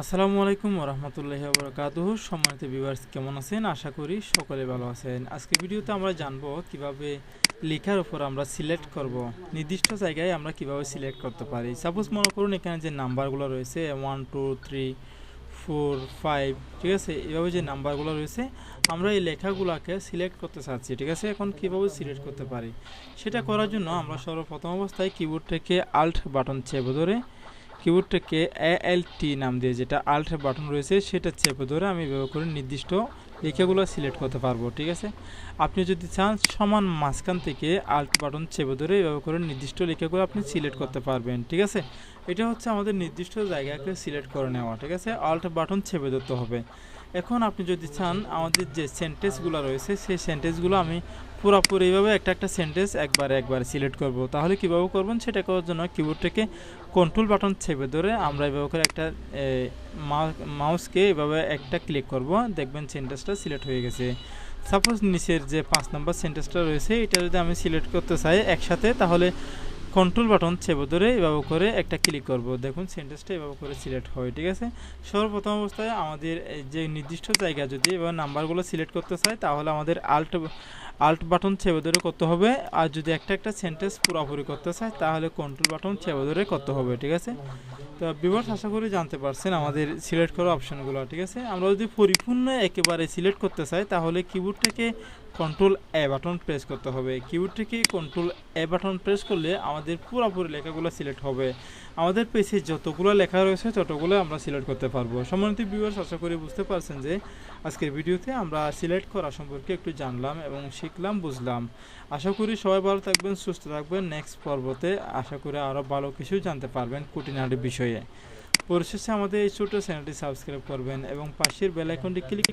আসসালামু আলাইকুম রহমতুল্লাহ বরকাতুহ সম্মানিত ভিউয়ার্স কেমন আছেন? আশা করি সকলে ভালো আছেন। আজকে ভিডিওতে আমরা জানব কীভাবে লেখার উপর আমরা সিলেক্ট করব। নির্দিষ্ট জায়গায় আমরা কীভাবে সিলেক্ট করতে পারি। সাপোজ মনে করুন এখানে যে নাম্বারগুলো রয়েছে one two three four five ঠিক আছে? এভাবে যে নাম্বারগুলো রয়েছে, আমরা এই লেখাগুলোকে সিলেক্ট করতে চাচ্ছি, ঠিক আছে? এখন কীভাবে সিলেক্ট করতে পারি? সেটা করার জন্য আমরা সর্বপ্রথম অবস্থায় কিবোর্ড থেকে আল্ট বাটন চেপে ধরে কিবোর্ডটাকে এল টি নাম দিয়ে যেটা আল্ট বাটন রয়েছে, সেটা চেপে ধরে আমি ব্যবহার করি নির্দিষ্ট লেখাগুলো সিলেক্ট করতে পারব, ঠিক আছে? আপনি যদি চান, সমান মাঝখান থেকে আল্ট বাটন চেপে ধরে এভাবে করে নির্দিষ্ট লেখাগুলো আপনি সিলেক্ট করতে পারবেন, ঠিক আছে? এটা হচ্ছে আমাদের নির্দিষ্ট জায়গাকে সিলেক্ট করে নেওয়া, ঠিক আছে? আল্ট বাটন চেপে ধরতে হবে। এখন আপনি যদি চান, আমাদের যে সেন্টেন্সগুলো রয়েছে, সেই সেন্টেন্সগুলো আমি পুরোপুরি এইভাবে একটা একটা সেন্টেন্স একবার একবার সিলেক্ট করব। তাহলে কীভাবে করবেন, সেটা করার জন্য কিবোর্ডটাকে কন্ট্রোল বাটন চেপে ধরে আমরা এভাবে করে একটা মাউসকে এভাবে একটা ক্লিক করব। দেখবেন সেন্টেন্সটা সিলেক্ট হয়ে গেছে। সাপোজ নিচের যে পাঁচ নম্বর সেন্টেন্সটা রয়েছে, এটা যদি আমি সিলেক্ট করতে চাই একসাথে, তাহলে কন্ট্রোল বাটন চেপে ধরে এভাবে করে একটা ক্লিক করব। দেখুন সেন্টেন্সটা এভাবে করে সিলেক্ট হয়, ঠিক আছে? সর্বপ্রথম অবস্থায় আমাদের যে নির্দিষ্ট জায়গা যদি এবার নাম্বারগুলো সিলেক্ট করতে চাই, তাহলে আমাদের আল্ট আল্ট বাটন চেপে ধরে করতে হবে। আর যদি একটা একটা সেন্টেন্স পুরোপুরি করতে চাই তাহলে কন্ট্রোল বাটন চেপে ধরে করতে হবে, ঠিক আছে? তো বিভার্স আশা করি জানতে পারছেন আমাদের সিলেক্ট করা অপশনগুলো ঠিক আছে? আমরা যদি পরিপূর্ণ একেবারে সিলেক্ট করতে চাই, তাহলে কিবোর্ড থেকে কন্ট্রোল এ বাটন প্রেস করতে হবে। কিবোর্ড থেকে কন্ট্রোল এ বাটন প্রেস করলে আমাদের পুরোপুরি লেখাগুলো সিলেক্ট হবে। আমাদের পেজে যতগুলো লেখা রয়েছে, ততগুলো আমরা সিলেক্ট করতে পারব। সম্মানিত ভিউয়ার্স আশা করি বুঝতে পারছেন যে আজকের ভিডিওতে আমরা সিলেক্ট করা সম্পর্কে একটু জানলাম এবং শিখলাম, বুঝলাম। আশা করি সবাই ভালো থাকবেন, সুস্থ থাকবেন। নেক্সট পর্বতে আশা করি আরও ভালো কিছু জানতে পারবেন কুটিনাটি বিষয়ে। পরিশেষে আমাদের এই ছোট চ্যানেলটি সাবস্ক্রাইব করবেন এবং পাশের বেলাইকনটি ক্লিক